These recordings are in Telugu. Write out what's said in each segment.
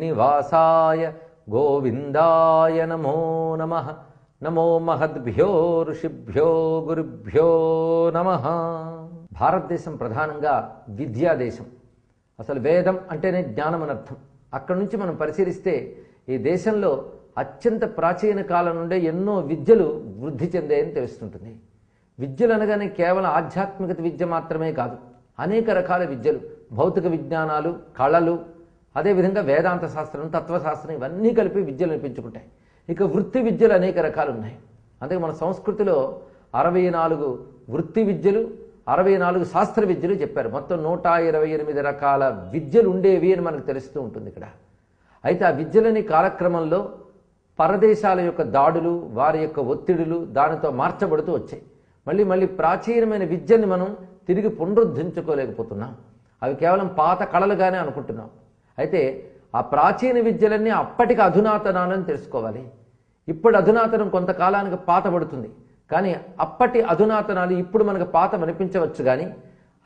శ్రీనివాసాయ గోవిందాయ నమో నమ నమో మహద్భ్యో ఋషిభ్యో గురుభ్యో నమ భారతదేశం ప్రధానంగా విద్యా దేశం అసలు వేదం అంటేనే జ్ఞానం అనర్థం అక్కడి నుంచి మనం పరిశీలిస్తే ఈ దేశంలో అత్యంత ప్రాచీన కాలం నుండే ఎన్నో విద్యలు వృద్ధి చెందాయని తెలుస్తుంటుంది. విద్యలు అనగానే కేవలం ఆధ్యాత్మికత విద్య మాత్రమే కాదు అనేక రకాల విద్యలు భౌతిక విజ్ఞానాలు కళలు అదేవిధంగా వేదాంత శాస్త్రం తత్వశాస్త్రం ఇవన్నీ కలిపి విద్యలు అనిపించుకుంటాయి ఇక వృత్తి విద్యలు అనేక రకాలు ఉన్నాయి అందుకే మన సంస్కృతిలో అరవై నాలుగు వృత్తి విద్యలు అరవై నాలుగు శాస్త్ర విద్యలు చెప్పారు. మొత్తం నూట ఇరవై ఎనిమిది రకాల విద్యలు ఉండేవి అని మనకు తెలుస్తూ ఉంటుంది ఇక్కడ. అయితే ఆ విద్యలని కాలక్రమంలో పరదేశాల యొక్క దాడులు వారి యొక్క ఒత్తిడులు దానితో మార్చబడుతూ వచ్చాయి. మళ్ళీ మళ్ళీ ప్రాచీనమైన విద్యని మనం తిరిగి పునరుద్ధరించుకోలేకపోతున్నాం. అవి కేవలం పాత కళలుగానే అనుకుంటున్నాం. అయితే ఆ ప్రాచీన విద్యలన్నీ అప్పటికి అధునాతనాలని తెలుసుకోవాలి. ఇప్పుడు అధునాతనం కొంతకాలానికి పాతబడుతుంది. కానీ అప్పటి అధునాతనాలు ఇప్పుడు మనకు పాత అనిపించవచ్చు కానీ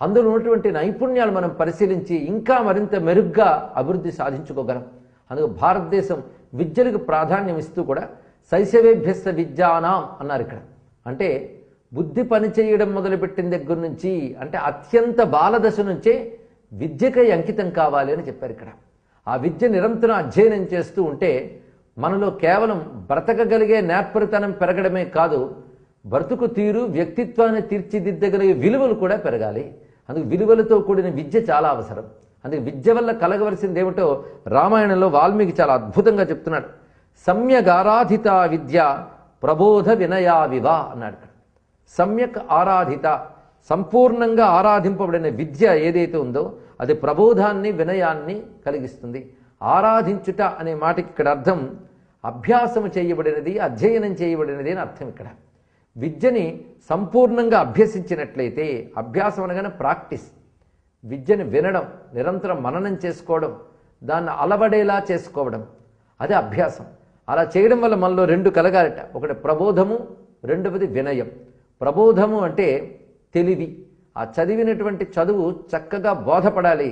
అందులో ఉన్నటువంటి నైపుణ్యాలు మనం పరిశీలించి ఇంకా మరింత మెరుగ్గా అభివృద్ధి సాధించుకోగలం. అందుకు భారతదేశం విద్యలకు ప్రాధాన్యం ఇస్తూ కూడా శైశవేభ్యస్త విద్యానాం అన్నారు ఇక్కడ. అంటే బుద్ధి పనిచేయడం మొదలుపెట్టిన దగ్గర నుంచి అంటే అత్యంత బాలదశ నుంచే విద్యకై అంకితం కావాలి అని చెప్పారు ఇక్కడ. ఆ విద్య నిరంతరం అధ్యయనం చేస్తూ ఉంటే మనలో కేవలం బ్రతకగలిగే నేర్పరితనం పెరగడమే కాదు బ్రతుకు తీరు వ్యక్తిత్వాన్ని తీర్చిదిద్దగలిగే విలువలు కూడా పెరగాలి. అందుకు విలువలతో కూడిన విద్య చాలా అవసరం. అందుకే విద్య వల్ల కలగవలసింది ఏమిటో రామాయణంలో వాల్మీకి చాలా అద్భుతంగా చెప్తున్నాడు. సమ్యక్ ఆరాధిత విద్య ప్రబోధ వినయావివా అన్నాడు సమ్యక్ ఆరాధిత సంపూర్ణంగా ఆరాధింపబడిన విద్య ఏదైతే ఉందో అది ప్రబోధాన్ని వినయాన్ని కలిగిస్తుంది. ఆరాధించుట అనే మాటకి ఇక్కడ అర్థం అభ్యాసము చేయబడినది అధ్యయనం చేయబడినది అని అర్థం ఇక్కడ. విద్యని సంపూర్ణంగా అభ్యసించినట్లయితే అభ్యాసం అనగానే ప్రాక్టీస్. విద్యను వినడం నిరంతరం మననం చేసుకోవడం దాన్ని అలవడేలా చేసుకోవడం. అదే అభ్యాసం. అలా చేయడం వల్ల మనలో రెండు కలగాలట. ఒకటి ప్రబోధము రెండవది వినయం. ప్రబోధము అంటే తెలివి. ఆ చదివినటువంటి చదువు చక్కగా బోధపడాలి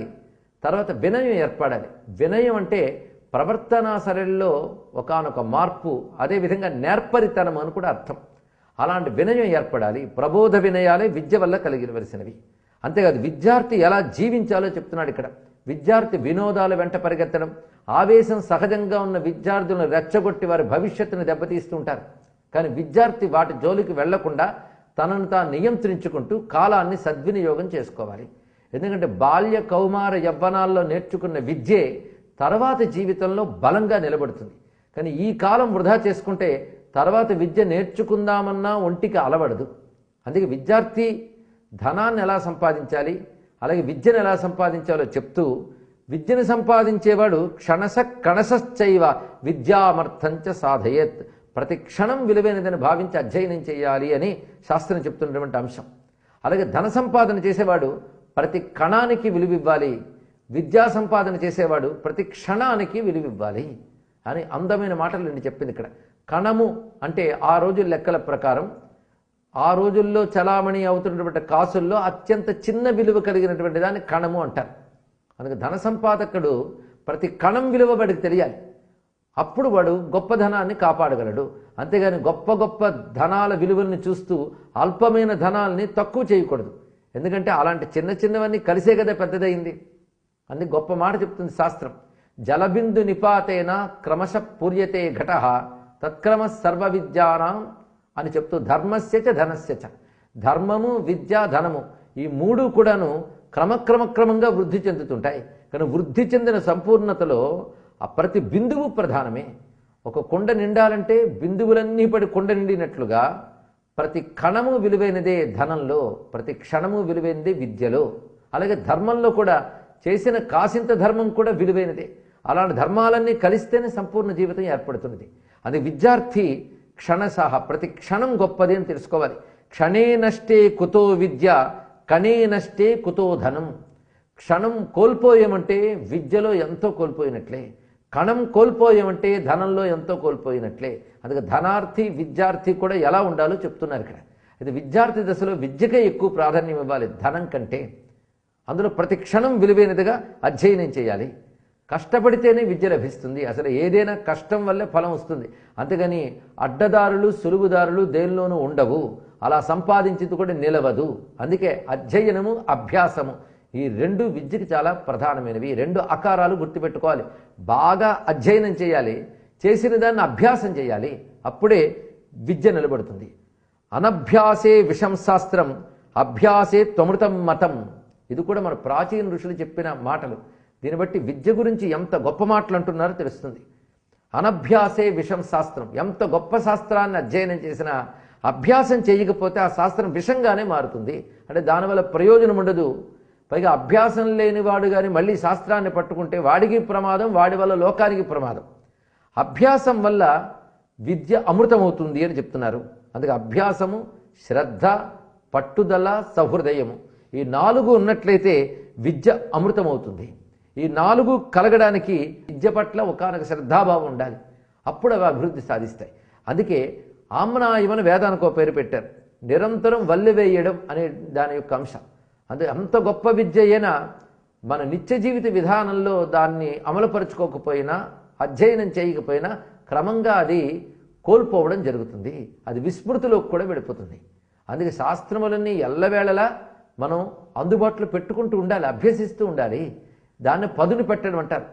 తర్వాత వినయం ఏర్పడాలి. వినయం అంటే ప్రవర్తనా సరళిలో ఒకానొక మార్పు అదేవిధంగా నేర్పరితనం అని కూడా అర్థం. అలాంటి వినయం ఏర్పడాలి. ప్రబోధ వినయాలే విద్య వల్ల కలిగివలసినవి అంతేకాదు విద్యార్థి ఎలా జీవించాలో చెప్తున్నాడు ఇక్కడ. విద్యార్థి వినోదాల వెంట పరిగెత్తడం ఆవేశం సహజంగా ఉన్న విద్యార్థులను రెచ్చగొట్టి వారి భవిష్యత్తును దెబ్బతీస్తుంటారు కానీ విద్యార్థి వాటి జోలికి వెళ్ళకుండా తనను తాను నియంత్రించుకుంటూ కాలాన్ని సద్వినియోగం చేసుకోవాలి. ఎందుకంటే బాల్య కౌమార యవ్వనాల్లో నేర్చుకున్న విద్యే తర్వాత జీవితంలో బలంగా నిలబడుతుంది. కానీ ఈ కాలం వృధా చేసుకుంటే తర్వాత విద్య నేర్చుకుందామన్నా ఒంటికి అలవడదు. అందుకే విద్యార్థి ధనాన్ని ఎలా సంపాదించాలి అలాగే విద్యను ఎలా సంపాదించాలో చెప్తూ విద్యను సంపాదించేవాడు క్షణస కణసశ్చైవ విద్యామర్థంచ సాధయేత్. ప్రతి క్షణం విలువైనదని భావించి అధ్యయనం చేయాలి అని శాస్త్రం చెప్తున్నటువంటి అంశం. అలాగే ధన సంపాదన చేసేవాడు ప్రతి కణానికి విలువివ్వాలి. విద్యా సంపాదన చేసేవాడు ప్రతి క్షణానికి విలువివ్వాలి. అని అందమైన మాటలు నేను చెప్పింది ఇక్కడ. కణము అంటే ఆ రోజు లెక్కల ప్రకారం ఆ రోజుల్లో చలామణి అవుతున్నటువంటి కాసుల్లో అత్యంత చిన్న విలువ కలిగినటువంటి దాన్ని కణము అంటారు. అందుకే ధన సంపాదకుడు ప్రతి కణం విలువ వాడికి తెలియాలి. అప్పుడు వాడు గొప్ప ధనాన్ని కాపాడగలడు. అంతేగాని గొప్ప గొప్ప ధనాల విలువల్ని చూస్తూ అల్పమైన ధనాల్ని తక్కువ చేయకూడదు. ఎందుకంటే అలాంటి చిన్న చిన్నవన్నీ కలిసే కదా పెద్దదయింది. అని గొప్ప మాట చెప్తుంది శాస్త్రం. జలబిందు నిపాతేన క్రమశ పూర్యతే ఘట తత్క్రమ సర్వ విద్యానాం అని చెప్తూ ధర్మస్యచ చ చ. ధర్మము విద్య ధనము ఈ మూడు కూడాను క్రమక్రమక్రమంగా వృద్ధి చెందుతుంటాయి. కానీ వృద్ధి చెందిన సంపూర్ణతలో ఆ ప్రతి బిందువు ప్రధానమే. ఒక కొండ నిండాలంటే బిందువులన్నీ పడి కొండ నిండినట్లుగా ప్రతి కణము విలువైనదే ధనంలో ప్రతి క్షణము విలువైనదే విద్యలో. అలాగే ధర్మంలో కూడా చేసిన కాసింత ధర్మం కూడా విలువైనదే. అలాంటి ధర్మాలన్నీ కలిస్తేనే సంపూర్ణ జీవితం ఏర్పడుతున్నది. అది విద్యార్థి క్షణసహ ప్రతి క్షణం గొప్పది అని తెలుసుకోవాలి. క్షణే నష్టే కుతో విద్య కణే నష్టే కుతో ధనం. క్షణం కోల్పోయామంటే విద్యలో ఎంతో కోల్పోయినట్లే. కణం కోల్పోయామంటే ధనంలో ఎంతో కోల్పోయినట్లే. అందుకే ధనార్థి విద్యార్థి కూడా ఎలా ఉండాలో చెప్తున్నారు ఇక్కడ. అయితే విద్యార్థి దశలో విద్యకే ఎక్కువ ప్రాధాన్యం ఇవ్వాలి ధనం కంటే. అందులో ప్రతి క్షణం విలువైనదిగా అధ్యయనం చేయాలి. కష్టపడితేనే విద్య లభిస్తుంది. అసలు ఏదైనా కష్టం వల్లే ఫలం వస్తుంది. అంతేగాని అడ్డదారులు సులుగుదారులు దేనిలోనూ ఉండవు. అలా సంపాదించింది కూడా నిలవదు. అందుకే అధ్యయనము అభ్యాసము. ఈ రెండు విద్యకి చాలా ప్రధానమైనవి. ఈ రెండు అకారాలు గుర్తుపెట్టుకోవాలి. బాగా అధ్యయనం చేయాలి. చేసిన దాన్ని అభ్యాసం చేయాలి. అప్పుడే విద్య నిలబడుతుంది. అనభ్యాసే విషం శాస్త్రం అభ్యాసే త్వమృతం మతం. ఇది కూడా మన ప్రాచీన ఋషులు చెప్పిన మాటలు. దీన్ని బట్టి విద్య గురించి ఎంత గొప్ప మాటలు అంటున్నారో తెలుస్తుంది. అనభ్యాసే విషం శాస్త్రం. ఎంత గొప్ప శాస్త్రాన్ని అధ్యయనం చేసినా అభ్యాసం చేయకపోతే ఆ శాస్త్రం విషంగానే మారుతుంది. అంటే దానివల్ల ప్రయోజనం ఉండదు. పైగా అభ్యాసం లేనివాడు కానీ మళ్ళీ శాస్త్రాన్ని పట్టుకుంటే వాడికి ప్రమాదం వాడి వల్ల లోకానికి ప్రమాదం. అభ్యాసం వల్ల విద్య అమృతమవుతుంది అని చెప్తున్నారు. అందుకే అభ్యాసము శ్రద్ధ పట్టుదల సహృదయము ఈ నాలుగు ఉన్నట్లయితే విద్య అమృతమవుతుంది. ఈ నాలుగు కలగడానికి విద్య పట్ల ఒకనొక శ్రద్ధాభావం ఉండాలి. అప్పుడు అవి అభివృద్ధి సాధిస్తాయి. అందుకే ఆమ్నాయమని వేదానికి ఒక పేరు పెట్టారు. నిరంతరం వల్లె వేయడం అనే దాని యొక్క అంశం. అందుకే అంత గొప్ప విద్య అయినా మన నిత్య జీవిత విధానంలో దాన్ని అమలుపరుచుకోకపోయినా అధ్యయనం చేయకపోయినా క్రమంగా అది కోల్పోవడం జరుగుతుంది. అది విస్మృతిలోకి కూడా వెళ్ళిపోతుంది. అందుకే శాస్త్రములన్నీ ఎల్లవేళలా మనం అందుబాటులో పెట్టుకుంటూ ఉండాలి అభ్యసిస్తూ ఉండాలి. దాన్ని పదును పెట్టడం అంటారు.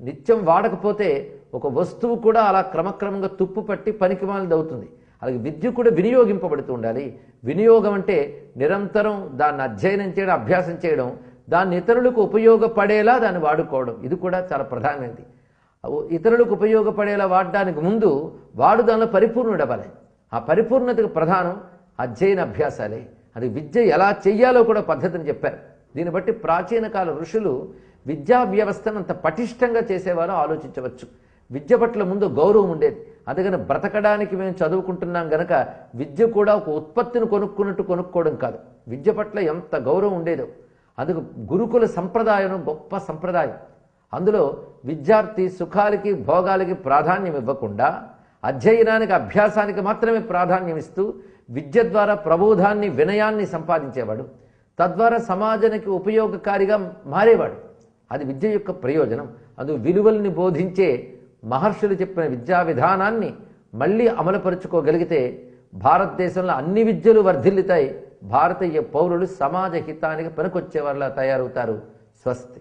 నిత్యం వాడకపోతే ఒక వస్తువు కూడా అలా క్రమక్రమంగా తుప్పు పట్టి పనికిమాలిది అవుతుంది. అలాగే విద్య కూడా వినియోగింపబడుతూ ఉండాలి. వినియోగం అంటే నిరంతరం దాన్ని అధ్యయనం చేయడం అభ్యాసం చేయడం దాన్ని ఇతరులకు ఉపయోగపడేలా దాన్ని వాడుకోవడం. ఇది కూడా చాలా ప్రధానమైనది. ఇతరులకు ఉపయోగపడేలా వాడడానికి ముందు వాడు దానిలో పరిపూర్ణుడు అవ్వాలి. ఆ పరిపూర్ణతకు ప్రధానం అధ్యయన అభ్యాసాలే. అది విద్య ఎలా చెయ్యాలో కూడా పద్ధతిని చెప్పారు. దీన్ని బట్టి ప్రాచీన కాల ఋషులు విద్యా వ్యవస్థను అంత పటిష్టంగా చేసేవారో ఆలోచించవచ్చు. విద్య పట్ల ముందు గౌరవం ఉండేది. అందుకని బ్రతకడానికి మేము చదువుకుంటున్నాం గనక విద్య కూడా ఒక ఉత్పత్తిని కొనుక్కున్నట్టు కొనుక్కోవడం కాదు. విద్య పట్ల ఎంత గౌరవం ఉండేదో. అందుకు గురుకుల సంప్రదాయం గొప్ప సంప్రదాయం. అందులో విద్యార్థి సుఖాలకి భోగాలకి ప్రాధాన్యం ఇవ్వకుండా అధ్యయనానికి అభ్యాసానికి మాత్రమే ప్రాధాన్యం ఇస్తూ విద్య ద్వారా ప్రబోధాన్ని వినయాన్ని సంపాదించేవాడు. తద్వారా సమాజానికి ఉపయోగకారిగా మారేవాడు. అది విద్య యొక్క ప్రయోజనం. అందుకు విలువల్ని బోధించే మహర్షులు చెప్పిన విద్యా విధానాన్ని మళ్ళీ అమలుపరుచుకోగలిగితే భారతదేశంలో అన్ని విద్యలు వర్ధిల్లుతాయి. భారతీయ పౌరులు సమాజ హితానికి పనికొచ్చేవారిలా తయారవుతారు. స్వస్తి.